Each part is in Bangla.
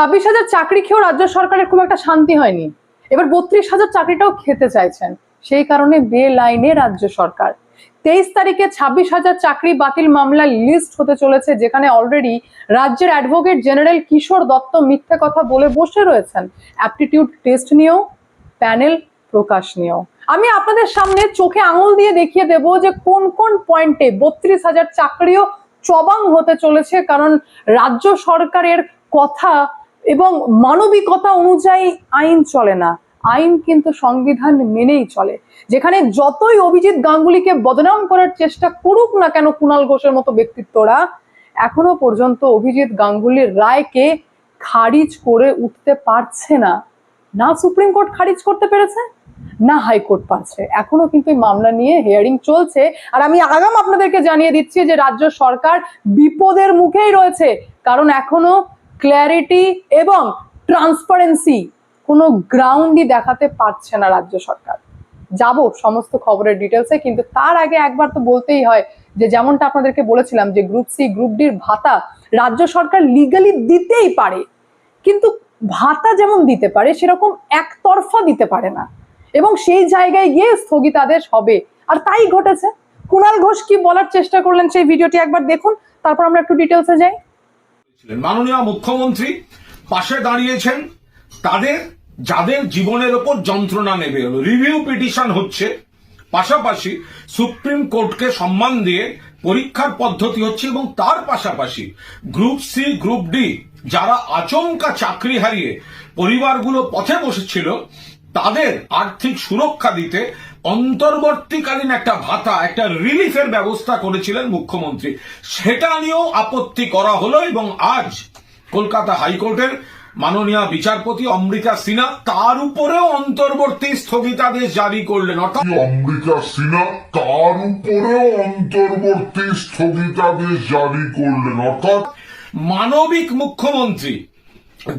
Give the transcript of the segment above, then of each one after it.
ছাব্বিশ হাজার চাকরি খেয়েও রাজ্য সরকারের খুব একটা শান্তি হয়নি। এবার বত্রিশ হাজার চাকরিটাও খেতে চাইছেন। সেই কারণে বে লাইনে রাজ্য সরকার। তেইশ তারিখে ছাব্বিশ হাজার চাকরি বাতিল মামলার লিস্ট হতে চলেছে, যেখানে অলরেডি রাজ্যের অ্যাডভোকেট জেনারেল কিশোর দত্ত মিথ্যে কথা বলে বসে রয়েছেন। অ্যাপটিটিউড টেস্ট নিয়েও প্যানেল প্রকাশ নিয়েও। আমি আপনাদের সামনে চোখে আঙুল দিয়ে দেখিয়ে দেব যে কোন কোন পয়েন্টে বত্রিশ হাজার চাকরিও চবাং হতে চলেছে, কারণ রাজ্য সরকারের কথা এবং মানবিকতা অনুযায়ী আইন চলে না। আইন কিন্তু সংবিধান মেনেই চলে। যেখানে যতই অভিজিৎ গাঙ্গুলিকে বদনাম করার চেষ্টা করুক না কেন কুণাল ঘোষের মতো ব্যক্তিত্বরা, এখনও পর্যন্ত অভিজিৎ গাঙ্গুলির রায়কে খারিজ করে উঠতে পারছে না। না সুপ্রিম কোর্ট খারিজ করতে পেরেছে, না হাইকোর্ট পারছে। এখনও কিন্তু এই মামলা নিয়ে হিয়ারিং চলছে। আর আমি আগাম আপনাদেরকে জানিয়ে দিচ্ছি যে রাজ্য সরকার বিপদের মুখেই রয়েছে। কারণ এখনও ক্ল্যারিটি এবং ট্রান্সপারেন্সি কোনো গ্রাউন্ডই দেখাতে পারছে না রাজ্য সরকার। যাব সমস্ত খবরের ডিটেলসে কিন্তু তার আগে একবার তো বলতেই হয় যে, যেমনটা আপনাদেরকে বলেছিলাম যে গ্রুপ সি গ্রুপ ডির ভাতা রাজ্য সরকার লিগালি দিতেই পারে। কিন্তু ভাতা যেমন দিতে পারে, সেরকম একতরফা দিতে পারে না। এবং সেই জায়গায় গিয়ে স্থগিতাদেশ হবে। আর তাই ঘটেছে। কুণাল ঘোষ কি বলার চেষ্টা করলেন সেই ভিডিওটি একবার দেখুন, তারপর আমরা একটু ডিটেলসে যাই। ছিলেন। মাননীয় মুখ্যমন্ত্রী পাশে দাঁড়িয়েছেন। তাদের, যাদের জীবনের ওপর যন্ত্রণা নেবে হলো রিভিউ পিটিশন হচ্ছে। পাশাপাশি সুপ্রিম কোর্টকে সম্মান দিয়ে পরীক্ষার পদ্ধতি হচ্ছে এবং তার পাশাপাশি গ্রুপ সি, গ্রুপ ডি যারা আচমকা চাকরি হারিয়ে পরিবারগুলো পথে বসেছিল, তাদের আর্থিক সুরক্ষা দিতে অন্তর্বর্তীকালীন একটা ভাতা একটা রিলিফের ব্যবস্থা করেছিলেন মুখ্যমন্ত্রী। সেটা নিয়েও আপত্তি করা হলো এবং আজ কলকাতা হাইকোর্টের মাননীয় বিচারপতি অমৃতা সিনহা তার উপরেও অন্তর্বর্তী স্থগিতাদেশ জারি করলেন। অর্থাৎ অম্বিকা সিনহা তার উপরেও অন্তর্বর্তী স্থগিতাদেশ জারি করলেন অর্থাৎ মানবিক মুখ্যমন্ত্রী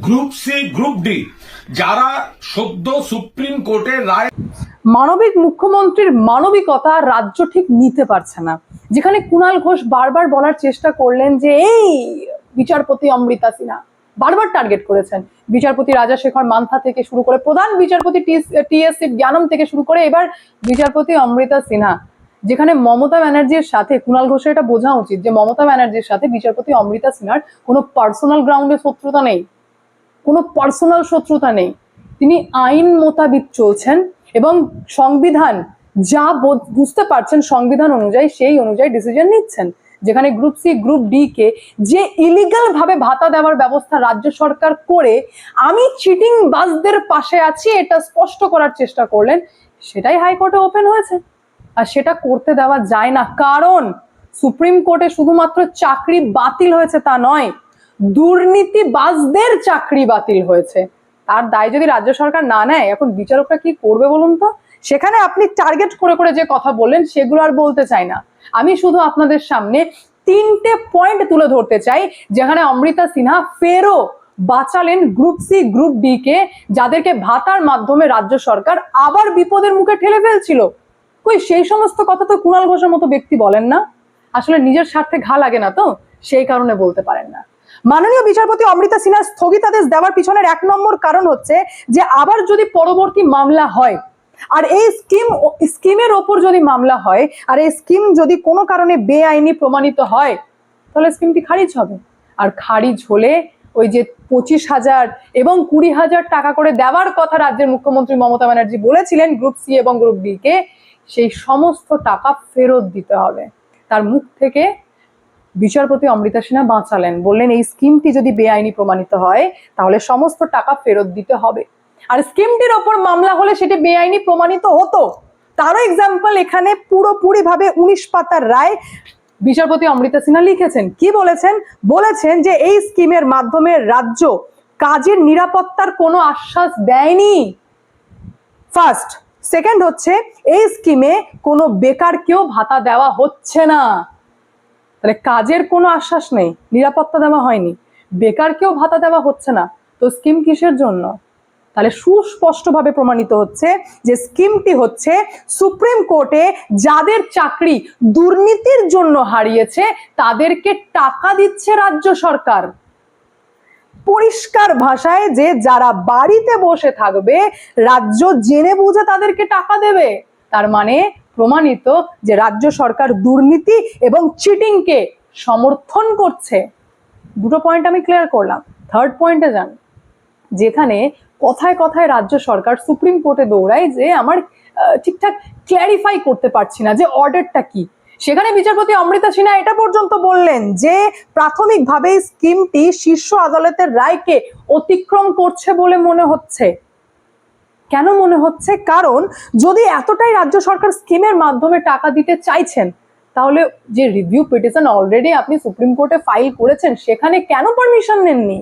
গ্রুপ সি, গ্রুপ ডি, যারা সদ্য সুপ্রিম কোর্টের রায় মানবিক মুখ্যমন্ত্রীর মানবিকতা রাজ্য ঠিক নিতে পারছে না। যেখানে কুণাল ঘোষ বারবার বলার চেষ্টা করলেন যে, এই বিচারপতি অমৃতা সিনহা। বারবার টার্গেট করেছেন। বিচারপতি রাজাশেখর মান্থা থেকে শুরু করে প্রধান বিচারপতি টিএসসি জ্ঞানম থেকে শুরু করে এবার বিচারপতি অমৃতা সিনহা। যেখানে মমতা ব্যানার্জির সাথে, কুণাল ঘোষের এটা বোঝা উচিত যে, মমতা ব্যানার্জির সাথে বিচারপতি অমৃতা সিনহার কোনো পার্সোনাল গ্রাউন্ডে শত্রুতা নেই। কোনো পার্সোনাল শত্রুতা নেই। তিনি আইন মোতাবিক চলছেন এবং সংবিধান যা বুঝতে পারছেন সংবিধান অনুযায়ী সেই অনুযায়ী ডিসিশন নিচ্ছেন। যেখানে গ্রুপ সি গ্রুপ ডি কে যে ইলিগাল ভাবে ভাতা দেওয়ার ব্যবস্থা রাজ্য সরকার করে আমি চিটিং বাসদের পাশে আছি, এটা স্পষ্ট করার চেষ্টা করলেন, সেটাই হাইকোর্টে ওপেন হয়েছে। আর সেটা করতে দেওয়া যায় না। কারণ সুপ্রিম কোর্টে শুধুমাত্র চাকরি বাতিল হয়েছে তা নয় দুর্নীতিবাজদের চাকরি বাতিল হয়েছে। তার দায় যদি রাজ্য সরকার না নেয়, এখন বিচারকরা কি করবে বলুন তো? সেখানে আপনি টার্গেট করে করে যে কথা বললেন, সেগুলো আর বলতে চাই না। আমি শুধু আপনাদের সামনে তিনটে পয়েন্ট তুলে ধরতে চাই, যেখানে অমৃতা সিনহা ফেরও বাঁচালেন গ্রুপ সি গ্রুপ ডি কে, যাদেরকে ভাতার মাধ্যমে রাজ্য সরকার আবার বিপদের মুখে ঠেলে ফেলছিল। কই, সেই সমস্ত কথা তো কুণাল ঘোষের মতো ব্যক্তি বলেন না? আসলে নিজের স্বার্থে ঘা লাগে না তো? সেই কারণে বলতে পারেন না। মাননীয় বিচারপতি অমৃতা সিনহা স্থগিতাদেশ দেওয়ার পিছনের এক নম্বর কারণ হচ্ছে যে আবার যদি পরবর্তী মামলা হয়, আর এই স্কিম, স্কিমের ওপর যদি মামলা হয়, আর এই স্কিম যদি কোনো কারণে বেআইনি প্রমাণিত হয়, তাহলে স্কিমটি খারিজ হবে। আর খারিজ হলে ওই যে পঁচিশ হাজার এবং কুড়ি হাজার টাকা করে দেওয়ার কথা রাজ্যের মুখ্যমন্ত্রী মমতা ব্যানার্জি বলেছিলেন গ্রুপ সি এবং গ্রুপ ডি কে, সেই সমস্ত টাকা ফেরত দিতে হবে। তার মুখ থেকে বিচারপতি অমৃতা সিনহা বাঁচালেন। বললেন, এই স্কিমটি যদি বেআইনি প্রমাণিত হয়, তাহলে সমস্ত টাকা ফেরত দিতে হবে। আর স্কিমটির ওপর মামলা হলে সেটি বেআইনি প্রমাণিত হতো। তারও এক্সাম্পল এখানে পুরোপুরি ভাবে উনিশ পাতার রায় বিচারপতি অমৃতা সিনহা লিখেছেন। কি বলেছেন? বলেছেন যে এই স্কিমের মাধ্যমে রাজ্য কাজের নিরাপত্তার কোনো আশ্বাস দেয়নি। ফার্স্ট সেকেন্ড হচ্ছে, এই স্কিমে কোনো বেকারকেও ভাতা দেওয়া হচ্ছে না। তাহলে কাজের কোনো আশ্বাস নেই, নিরাপত্তা দেওয়া হয়নি। বেকারকেও ভাতা দেওয়া হচ্ছে না, তো স্কিম কিসের জন্য? তাহলে সুস্পষ্টভাবে প্রমাণিত হচ্ছে যে স্কিমটি হচ্ছে সুপ্রিম কোর্টে যাদের চাকরি দুর্নীতির জন্য হারিয়েছে, তাদেরকে টাকা দিচ্ছে রাজ্য সরকার। পরিষ্কার ভাষায় যে যারা বাড়িতে বসে থাকবে, রাজ্য জেনে বুঝে তাদেরকে টাকা দেবে। তার মানে প্রমাণিত যে রাজ্য সরকার দুর্নীতি এবং চিটিংকে সমর্থন করছে। দুটো পয়েন্ট আমি ক্লিয়ার করলাম। থার্ড পয়েন্টে যান, যেখানে কথায় কথায় রাজ্য সরকার সুপ্রিম কোর্টে দৌড়ায় যে আমার ঠিকঠাক ক্ল্যারিফাই করতে পারছি না যে অর্ডারটা কি। সেখানে বিচারপতি অমৃতা সিনহা এটা পর্যন্ত বললেন যে প্রাথমিকভাবে স্কিমটি শীর্ষ আদালতের রায়কে অতিক্রম করছে বলে মনে হচ্ছে। কেন মনে হচ্ছে? কারণ যদি এতটাই রাজ্য সরকার স্কিমের মাধ্যমে টাকা দিতে চাইছেন, তাহলে যে রিভিউ পিটিশন অলরেডি আপনি সুপ্রিম কোর্টে ফাইল করেছেন, সেখানে কেন পারমিশন নেননি?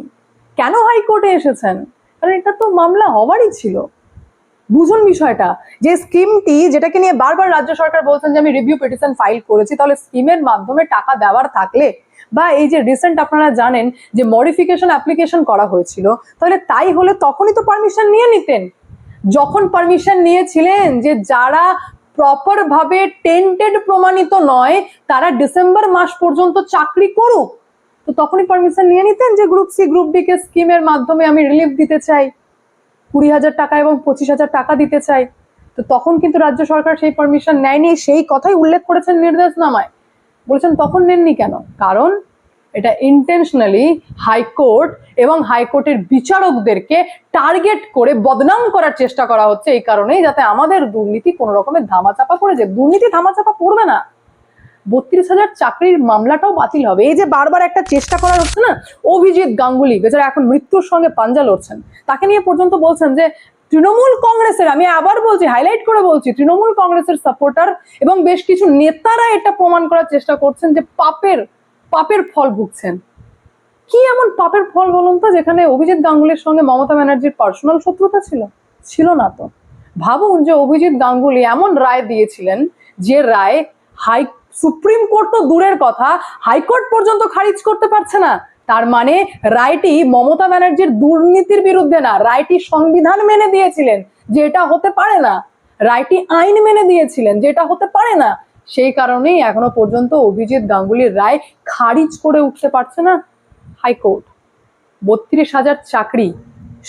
কেন হাইকোর্টে এসেছেন? কারণ এটা তো মামলা হওয়ারই ছিল। বুঝুন বিষয়টা, যে স্কিমটি যেটাকে নিয়ে বারবার রাজ্য সরকার বলছেন যে আমি রিভিউ পিটিশন ফাইল করেছি, তাহলে স্কিমের মাধ্যমে টাকা দেওয়ার থাকলে বা এই যে রিসেন্ট আপনারা জানেন যে মডিফিকেশন অ্যাপ্লিকেশন করা হয়েছিল, তাহলে তাই হলে তখনই তো পারমিশন নিয়ে নিতেন। যখন পারমিশন নিয়েছিলেন যে যারা প্রপার ভাবে টেন্টেড প্রমাণিত নয়, তারা ডিসেম্বর মাস পর্যন্ত চাকরি করুক। তো তখনই পারমিশন নিয়ে নিতেন যে গ্রুপ সি গ্রুপ ডি কে স্কিমের মাধ্যমে আমি রিলিফ দিতে চাই। কুড়ি হাজার টাকা এবং পঁচিশ হাজার টাকা দিতে চাই। তো তখন কিন্তু রাজ্য সরকার সেই পারমিশন নেয়নি, সেই কথাই উল্লেখ করেছেন নির্দেশনামায়। বলেছেন, তখন নেননি কেন? কারণ এটা ইন্টেনশনালি হাইকোর্ট এবং হাইকোর্টের বিচারকদেরকে টার্গেট করে বদনাম করার চেষ্টা করা হচ্ছে এই কারণেই যাতে আমাদের দুর্নীতি কোনো রকমের ধামাচাপা পড়ে যায়। দুর্নীতি ধামাচাপা পড়বে না। বত্রিশ হাজার চাকরির মামলাটাও বাতিল হবে। এই যে বারবার একটা চেষ্টা করা হচ্ছে না, অভিজিৎ গাঙ্গুলি, বেচারা এখন মৃত্যুর সঙ্গে পাঞ্জা লড়ছেন। তাকে নিয়ে পর্যন্ত বলছেন যে, তৃণমূল কংগ্রেসের আমি আবার বলছি হাইলাইট করে বলছি, তৃণমূল কংগ্রেসের সাপোর্টার এবং বেশ কিছু নেতারা এটা প্রমাণ করার চেষ্টা করছেন যে পাপের পাপের ফল ভুগছেন। কি এমন পাপের ফল বলুন তো, যেখানে অভিজিৎ গাঙ্গুলির সঙ্গে মমতা ব্যানার্জির পার্সোনাল শত্রুতা ছিল? ছিল না তো। ভাবুন যে অভিজিৎ গাঙ্গুলি এমন রায় দিয়েছিলেন যে রায় হাই, সুপ্রিম কোর্ট তো দূরের কথা, হাইকোর্ট পর্যন্ত খারিজ করতে পারছে না। তার মানে রায়টি মমতা ব্যানার্জির দুর্নীতির বিরুদ্ধে না, রায়টি সংবিধান মেনে দিয়েছিলেন যে এটা হতে পারে না। রায়টি আইন মেনে দিয়েছিলেন যে এটা হতে পারে না। সেই কারণেই এখনও পর্যন্ত অভিজিৎ গাঙ্গুলির রায় খারিজ করে উঠতে পারছে না হাইকোর্ট। বত্রিশ হাজার চাকরি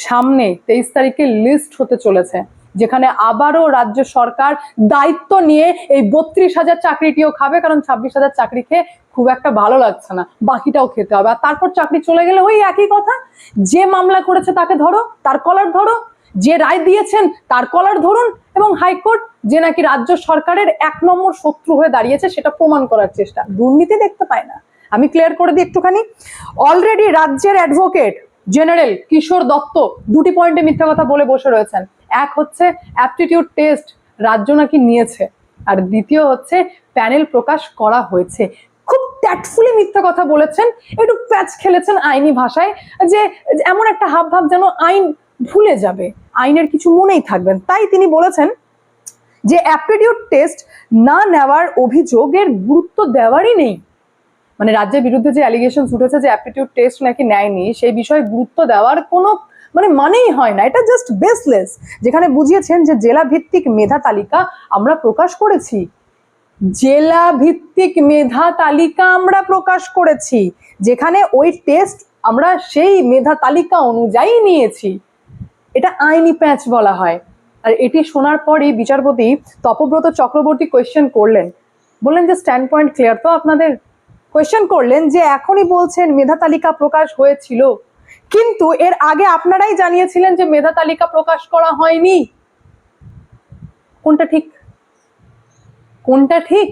সামনে তেইশ তারিখে লিস্ট হতে চলেছে, যেখানে আবারও রাজ্য সরকার দায়িত্ব নিয়ে এই বত্রিশ হাজার চাকরিটিও খাবে, কারণ ছাব্বিশ হাজার চাকরি খেয়ে খুব একটা ভালো লাগছে না, বাকিটাও খেতে হবে। আর তারপর চাকরি চলে গেলে ওই একই কথা, যে মামলা করেছে তাকে ধরো, তার কলার ধরো, যে রায় দিয়েছেন তার কলার ধরুন, এবং হাইকোর্ট যে নাকি রাজ্য সরকারের এক নম্বর শত্রু হয়ে দাঁড়িয়েছে সেটা প্রমাণ করার চেষ্টা। দুর্নীতি দেখতে পায় না। আমি ক্লিয়ার করে দিই একটুখানি। অলরেডি রাজ্যের অ্যাডভোকেট জেনারেল কিশোর দত্ত দুটি পয়েন্টে মিথ্যা কথা বলে বসে রয়েছেন। এক হচ্ছে অ্যাপটিটিউড টেস্ট রাজ্য নাকি নিয়েছে। আর দ্বিতীয় হচ্ছে প্যানেল প্রকাশ করা হয়েছে। খুব ট্যাক্টফুলি মিথ্যা কথা বলেছেন, একটু প্যাচ খেলেছেন আইনি ভাষায় যে এমন একটা হাব ভাব যেন আইন ভুলে যাবে। আইনের কিছু মনেই থাকবেন তাই তিনি বলেছেন যে অ্যাপটিটিউড টেস্ট না নেওয়ার অভিযোগের গুরুত্ব দেওয়ারই নেই। মানে রাজ্যের বিরুদ্ধে যে অ্যালিগেশন উঠেছে, যে অ্যাপটিটিউড টেস্ট নাকি নেয়নি, সেই বিষয়ে গুরুত্ব দেওয়ার কোনো মানে মানেই হয় না। এটা জাস্ট বেসলেস যেখানে বুঝিয়েছেন যে জেলা ভিত্তিক মেধা তালিকা আমরা প্রকাশ করেছি। জেলা ভিত্তিক মেধা তালিকা আমরা প্রকাশ করেছি। যেখানে ওই টেস্ট আমরা সেই মেধা তালিকা অনুযায়ী নিয়েছি। এটা আইনি প্যাচ বলা হয়। আর এটি শোনার পরই বিচারপতি তপব্রত চক্রবর্তী কোয়েশ্চেন করলেন। বললেন যে স্ট্যান্ড পয়েন্ট ক্লিয়ার তো আপনাদের? কোয়েশ্চেন করলেন যে এখনই বলছেন মেধা তালিকা প্রকাশ হয়েছিল। কিন্তু এর আগে আপনারাই জানিয়েছিলেন যে মেধা তালিকা প্রকাশ করা হয়নি। কোনটা ঠিক? কোনটা ঠিক?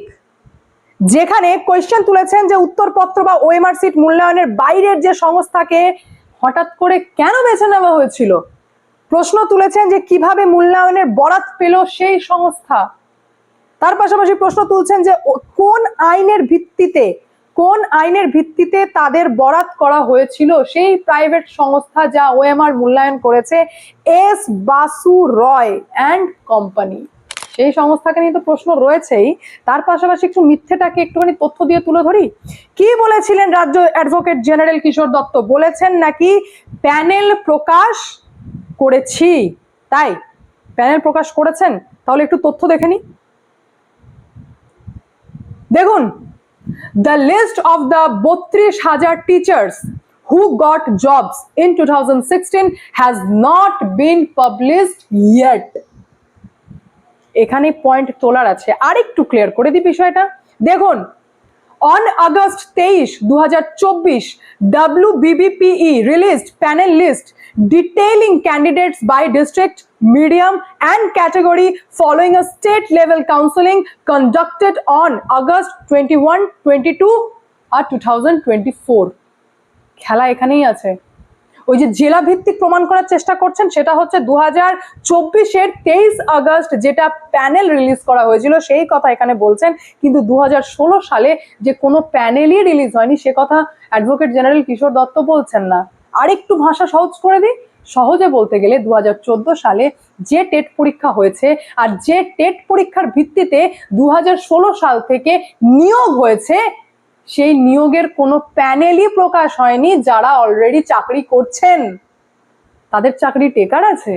যেখানে কোয়েশ্চেন তুলেছেন যে উত্তরপত্র বা ওএমআর সিট মূল্যায়নের বাইরের যে সংস্থাকে হঠাৎ করে কেন বেছে নেওয়া হয়েছিল? প্রশ্ন তুলেছেন যে কীভাবে মূল্যায়নের বরাত পেল সেই সংস্থা। তার পাশাপাশি প্রশ্ন তুলছেন যে কোন আইনের ভিত্তিতে কোন আইনের ভিত্তিতে তাদের বরাত করা হয়েছিল? সেই প্রাইভেট সংস্থা যা ওএমআর মূল্যায়ন করেছে, S Basu Roy and company সেই সংস্থাকে নিয়ে তো প্রশ্ন রয়েছেই। তার পাশাপাশি একটু মিথ্যেটাকে একটুখানি তথ্য দিয়ে তুলে ধরি। কি বলেছিলেন রাজ্য অ্যাডভোকেট জেনারেল কিশোর দত্ত? বলেছেন নাকি প্যানেল প্রকাশ করেছি। তাই, প্যানেল প্রকাশ করেছেন? তাহলে একটু তথ্য দেখে নি। দেখুন দ্য লিস্ট অফ দ্য বত্রিশ হাজার teachers who got jobs in 2016 has not been published yet এখানে পয়েন্ট তোলার আছে। আরেকটু ক্লিয়ার করে দিই বিষয়টা। দেখুন অন আগস্ট তেইশ দু হাজার চব্বিশ panel list detailing candidates by district medium and category following a state level counselling conducted on August twenty one twenty two আর টু খেলা এখানেই আছে। ওই যে জেলা ভিত্তিক প্রমাণ করার চেষ্টা করছেন, সেটা হচ্ছে দু হাজার চব্বিশের তেইশ আগস্ট যেটা প্যানেল রিলিজ করা হয়েছিল, সেই কথা এখানে বলছেন। কিন্তু দু হাজার ষোলো সালে যে কোনো প্যানেলই রিলিজ হয়নি, সে কথা অ্যাডভোকেট জেনারেল কিশোর দত্ত বলছেন না। আরেকটু ভাষা সহজ করে দিই। সহজে বলতে গেলে দু হাজার চোদ্দ সালে যে টেট পরীক্ষা হয়েছে, আর যে টেট পরীক্ষার ভিত্তিতে দু হাজার ষোলো সাল থেকে নিয়োগ হয়েছে সেই নিয়োগের কোনো প্যানেলই প্রকাশ হয়নি যারা অলরেডি চাকরি করছেন। তাদের চাকরি টেকার আছে।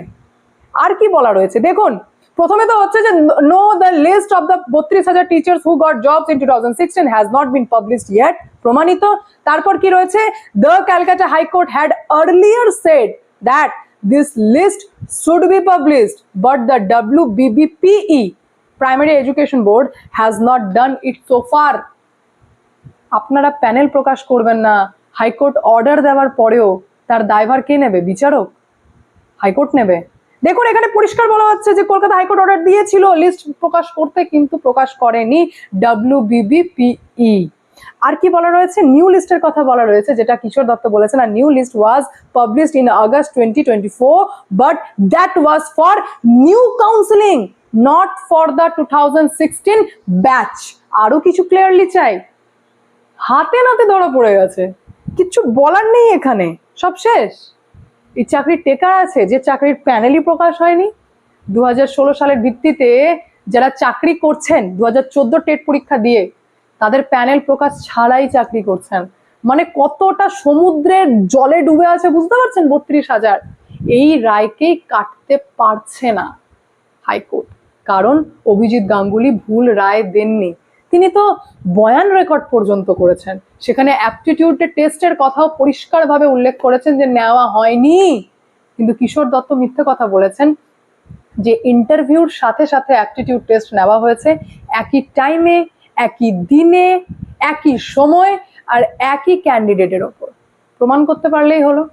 আর কি বলা রয়েছে? দেখুন, প্রথমে তো হচ্ছে যে no the list of the বত্রিশ হাজার teachers who got jobs in two thousand sixteen has not been published yet প্রমাণিত। তারপর কি রয়েছে? The Calcutta high court had earlier said that this list should be published but the W BBPE primary education board has not done it so far আপনারা প্যানেল প্রকাশ করবেন না। হাইকোর্ট অর্ডার দেওয়ার পরেও তার দায়ভার কে নেবে? বিচারক? হাইকোর্ট নেবে? দেখুন, এখানে পরিষ্কার বলা হচ্ছে যে কলকাতা হাইকোর্ট অর্ডার দিয়েছিল, লিস্ট প্রকাশ করতে কিন্তু প্রকাশ করেনি ডাব্লিউ বিবিপিই আর কি বলা রয়েছে? নিউ লিস্টের কথা বলা রয়েছে, যেটা কিশোর দত্ত বলেছেন, আর new list was published in August twenty twenty four but that was for new counselling not for the two thousand sixteen batch আরও কিছু ক্লিয়ারলি চাই? হাতে নাতে ধরা পড়ে গেছে। কিচ্ছু বলার নেই এখানে। সব শেষ। এই চাকরির টেকা আছে, যে চাকরির প্যানেলই প্রকাশ হয়নি। দু হাজার ষোলো সালের ভিত্তিতে যারা চাকরি করছেন দু হাজার চোদ্দ টেট পরীক্ষা দিয়ে, তাদের প্যানেল প্রকাশ ছাড়াই চাকরি করছেন। মানে কতটা সমুদ্রের জলে ডুবে আছে বুঝতে পারছেন বত্রিশ হাজার? এই রায়কেই কাটতে পারছে না হাইকোর্ট। কারণ অভিজিৎ গাঙ্গুলি ভুল রায় দেননি। তিনি তো বয়ান রেকর্ড পর্যন্ত করেছেন। সেখানে অ্যাপটিটিউডের টেস্টের কথাও পরিষ্কারভাবে উল্লেখ করেছেন যে নেওয়া হয়নি। কিন্তু কিশোর দত্ত মিথ্যে কথা বলেছেন যে ইন্টারভিউর সাথে সাথে অ্যাপটিটিউড টেস্ট নেওয়া হয়েছে। একই টাইমে একই দিনে, একই সময় আর একই ক্যান্ডিডেটের ওপর। প্রমাণ করতে পারলেই হলো।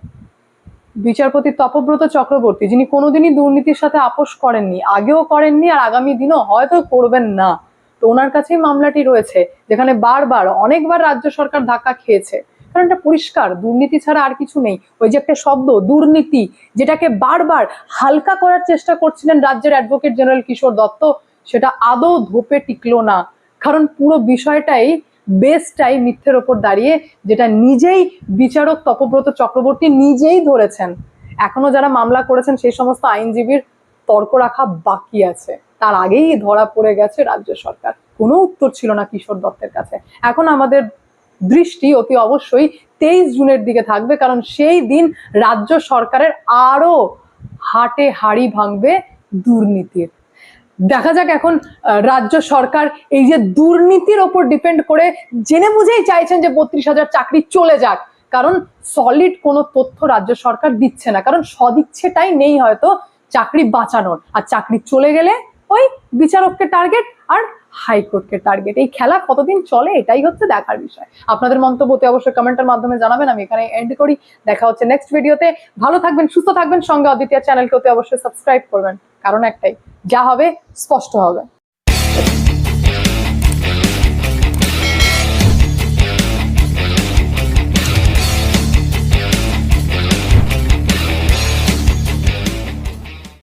বিচারপতি তপব্রত চক্রবর্তী, যিনি কোনোদিনই দুর্নীতির সাথে আপোষ করেননি, আগেও করেননি আর আগামী দিনও হয়তো করবেন না। ওনার কাছেই মামলাটি রয়েছে, যেখানে বারবার অনেকবার রাজ্য সরকার ধাক্কা খেয়েছে। কারণ এটা পরিষ্কার, দুর্নীতি ছাড়া আর কিছু নেই। ওই যে একটা শব্দ, দুর্নীতি, যেটাকে বারবার হালকা করার চেষ্টা করছিলেন রাজ্যের অ্যাডভোকেট জেনারেল কিশোর দত্ত, সেটা আদৌ ধোপে টিকলো না। কারণ পুরো বিষয়টাই বেসটাই মিথ্যের ওপর দাঁড়িয়ে, যেটা নিজেই বিচারক তপব্রত চক্রবর্তী নিজেই ধরেছেন। এখনও যারা মামলা করেছেন সেই সমস্ত আইনজীবীর তর্ক রাখা বাকি আছে। তার আগেই ধরা পড়ে গেছে রাজ্য সরকার। কোনো উত্তর ছিল না কিশোর দত্তের কাছে। এখন আমাদের দৃষ্টি অতি অবশ্যই তেইশ জুনের দিকে থাকবে, কারণ সেই দিন রাজ্য সরকারের আরও হাটে হাড়ি ভাঙবে দুর্নীতির। দেখা যাক এখন রাজ্য সরকার এই যে দুর্নীতির ওপর ডিপেন্ড করে জেনে বুঝেই চাইছেন যে বত্রিশ হাজার চাকরি চলে যাক। কারণ সলিড কোনো তথ্য রাজ্য সরকার দিচ্ছে না। কারণ সদিচ্ছেটাই নেই হয়তো চাকরি বাঁচানোর। আর চাকরি চলে গেলে ওই বিচারককে টার্গেট আর হাইকোর্টকে টার্গেট এই খেলা কতদিন চলে এটাই হচ্ছে দেখার বিষয়। আপনাদের মন্তব্য তো অবশ্যই কমেন্টের মাধ্যমে জানাবেন, আমি এখানে এন্ড করি। দেখা হচ্ছে নেক্সট ভিডিওতে ভালো থাকবেন, সুস্থ থাকবেন। সঙ্গে অদ্বিতীয় চ্যানেলকে অবশ্যই সাবস্ক্রাইব করবেন। কারণ একটাই, যা হবে স্পষ্ট হবে।